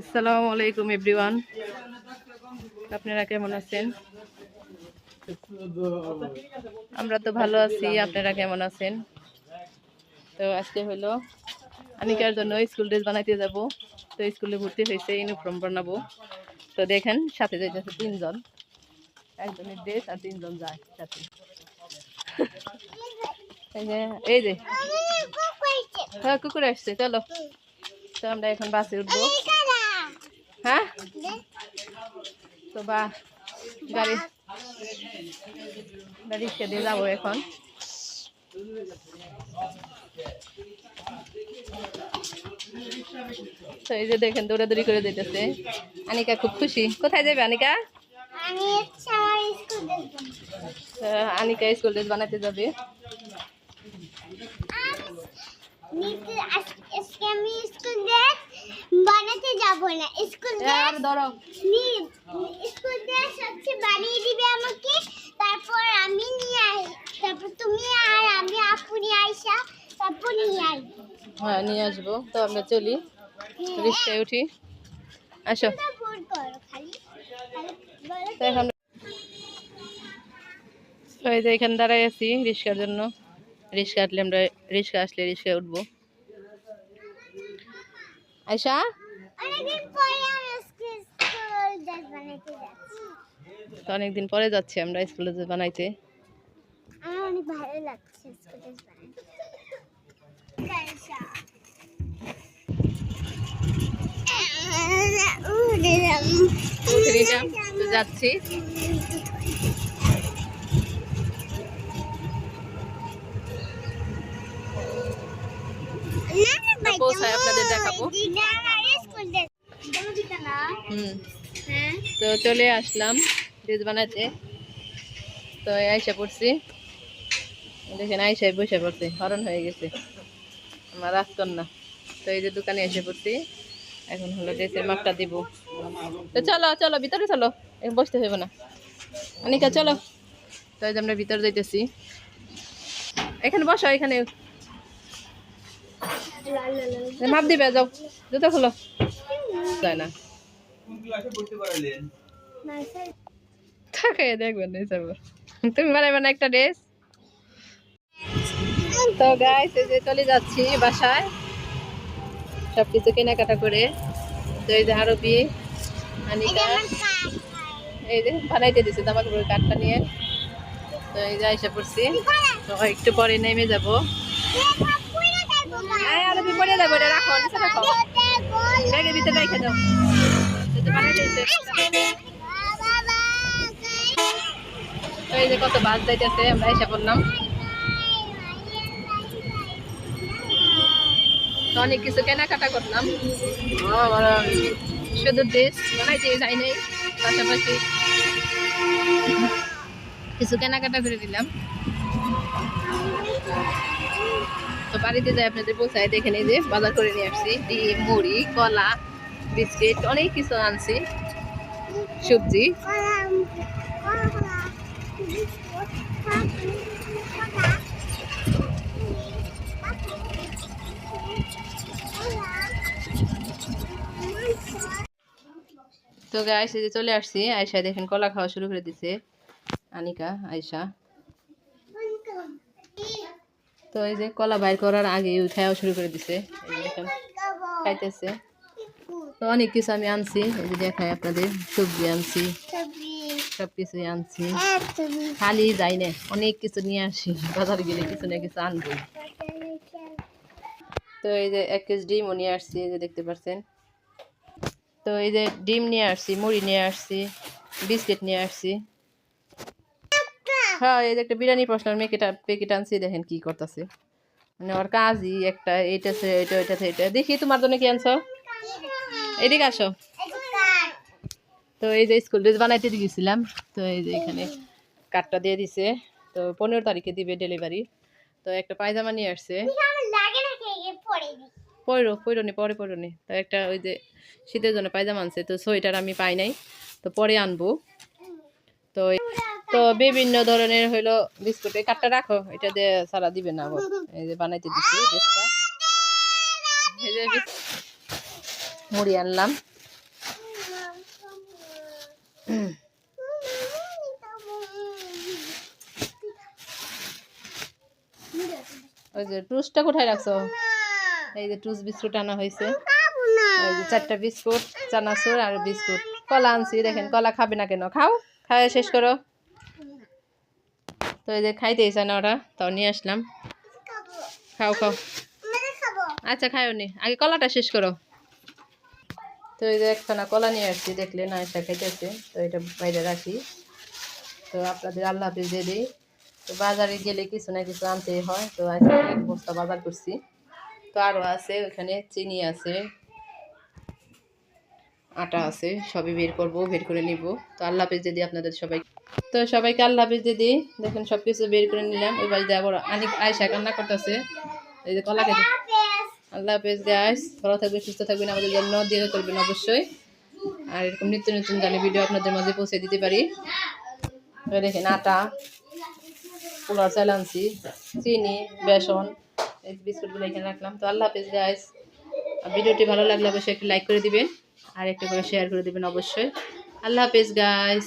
আসসালামু আলাইকুম, এভরিওয়ান। আপনারা কেমন আছেন? আমরা তো ভালো আছি, আপনারা কেমন আছেন? তো আজকে হলো আনিকার জন্য স্কুল ড্রেস বানাইতে যাব? তো স্কুলে ভর্তি হয়েছে, ইউনিফর্ম বানাবো। তো দেখেন, সাথে যাইতেছে তিনজন। একজনের ড্রেস আর তিনজন যায় সাথে। এই যে। হ্যাঁ কুকুর আসছে, চলো। তো আমরা এখন বাসে উঠবো। হ্যাঁ? তো বা গাড়ি গাড়ি দিয়ে যাব এখন। তো এই যে দেখেন দৌড়াদৌড়ি করে দিতেছে আনিকা খুব খুশি। কোথায় যাবে আনিকা? আনিকা স্কুল ড্রেস বানাতে যাবে। আমি স্কুল ড্রেস যাব না। স্কুল আর ধরো। স্কুল বানিয়ে দিবে আমাকে। তারপর আমি নিয়ে আই তারপর তুমি আর আমি আপু নিয়ে আইসা তারপর নিয়ে আই। হ্যাঁ নিয়ে আসব। তো আমরা চলি। রিক্সায় উঠি। আসো। তো এখন এই যে এখানে দাঁড়াই আছি রিক্সার জন্য। রিক্সা আসলে আমরা রিক্সা আসলে রিক্সায় উঠবো। আয়সা অনেকদিন পরে ড্রেস যাচ্ছি। তো অনেকদিন পরে যাচ্ছি আমরা স্কুলে যে বানাইতে। আমার অনেক ভালো লাগছে স্কুল ড্রেস বানাতে। গাইসা রিজাম, তো যাচ্ছি। পৌঁছায় আপনাদের দেখাবো। হুম তো চলে আসলাম ড্রেস বানাতে। তো আয়সা পড়ছি। দেখেন আয়সায় বসে পড়ছে, হরণ হয়ে গেছে। আমার রাজকন্যা। তো এই যে দোকানে এসে পড়ছি, এখন হলো ড্রেসের মাপটা দিব। তো চলো চলো, ভিতরে চলো, এখন বসতে হইব না। অনিকা, চলো। তো এই আমরা ভিতরে যাইতেছি। এখানে বসো, এখানে। মাপ দিবে, যাও। জুতো খোলো। যায় না। থাকে দেখবেন তুমি বানাইবে না একটা ড্রেস? তো গাইস যে চলে যাচ্ছি বাসায়। সব কিছু কেনাকাটা করে। এই যে আনিকা এই যে বানাইতে দিছে তামাক করে কাঠটা নিয়ে। তো এই যে আইসা পড়ছি। একটু পরে নেমে যাব। আয় আরবি পরে যাব এটা রাখো নিচে রাখো ব্যাগের ভিতরে রেখে দাও। এই যে কত বাস যাইতেছে আমরা এসে তো অনেক কিছু কেনাকাটা করলাম। শুধু ড্রেস বানাইতে যাই নাই পাশাপাশি কিছু কেনাকাটা করে দিলাম। তো বাড়িতে যাই আপনাদের পৌঁছায় দেখে নিই যে বাজার করে নিয়ে আসছি, ডিম, মুড়ি, কলা, বিস্কিট, অনেক কিছু আনছি, সবজি। তো এই যে চলে আসছি আয়সা দেখেন কলা খাওয়া শুরু করে দিছে। আনিকা আয়সা তো এই যে কলা বাইর করার আগে খাওয়া শুরু করে দিছে। খাইতেছে। তো অনেক কিছু আমি আনছি, এই যে দেখাই আপনাদের, সবজি আনছি সব কিছুই আনছি। খালি যাই না, অনেক কিছু নিয়ে আসি, বাজার গেলে কিছু না কিছু আনব তো এই যে এক কেজি ডিমও নিয়ে আসছি, এই যে দেখতে পাচ্ছেন তো এই যে ডিম নিয়ে আসছি, মুড়ি নিয়ে আসছি, বিস্কিট নিয়ে আসছি। হ্যাঁ এই যে একটা বিরিয়ানি পশলার মেকেটা প্যাকেট আনছি দেখেন কি করতেছে। মানে ওর কাজই একটা, এইটা আছে এটা এটা দেখি, তোমার জন্য কি আনছো? এদিকে আসো। তো এই যে স্কুল ড্রেস বানাইতে গেছিলাম তো এই যে এখানে কার্ডটা দিয়ে দিছে। তো পনেরো তারিখে দিবে ডেলিভারি তো একটা পায়জামা নিয়ে আসছে। পয়রো পয়রো নি, পরে পয়রো তো একটা ওই যে শীতের জন্য পায়জামা আনছে, তো সোয়েটার আমি পাই নাই। তো পরে আনব। তো তো বিভিন্ন ধরনের হইল বিস্কুট। এই কাঠটা রাখো, এটা দিয়ে সারা দিবে না। এই যে বানাইতে দিচ্ছি এই যে মুড়ি আনলাম। ওই যে টুসটা কোথায় রাখছো? এই যে টুস বিস্কুট আনা হয়েছে চারটা বিস্কুট, চানাচুর আর বিস্কুট। কলা আনছি, দেখেন, কলা খাবে না কেন? খাও, খাওয়া শেষ করো। তো এই যে খাইতে চায় না ওরা, তাও নিয়ে আসলাম। খাও খাও। আচ্ছা খাও নি। আগে কলাটা শেষ করো। তো এই যে একখানা কলা নিয়ে আসছি, দেখলে না এসে খাইতেছে। তো এটা বাইরে রাখি। তো আপনাদের আল্লাহ হাফিজ দিয়ে দিই। তো বাজারে গেলে কিছু না কিছু আনতে হয়। তো আজকে বস্তা বাজার করছি। তো আরও আছে, ওখানে চিনি আছে, আটা আছে, সবই বের করব, বের করে নিব। তো আল্লাহ হাফিজ দিদি আপনাদের সবাই তো সবাইকে আল্লাহ হাফিজ দিদি দেখেন সব কিছু বের করে নিলাম। ওই বাড়িতে আবার আনি আয়সা কান্না করতেছে। এই যে কলা খেতে। আল্লাহ হাফেজ গাইস ভালো থাকবেন, সুস্থ থাকবেন। আমাদের জন্য দিয়ে করবেন অবশ্যই। আর এরকম নিত্য নতুন জানি ভিডিও আপনাদের মাঝে পৌঁছে দিতে পারি। দেখেন আটা পোলার চাল আনছি চিনি, বেসন, এই বিস্কুটগুলো এখানে রাখলাম। তো আল্লাহ হাফেজ গাইস ভিডিওটি ভালো লাগলে অবশ্যই একটু লাইক করে দিবেন। আর একটু করে শেয়ার করে দিবেন অবশ্যই। আল্লাহ হাফেজ গাইস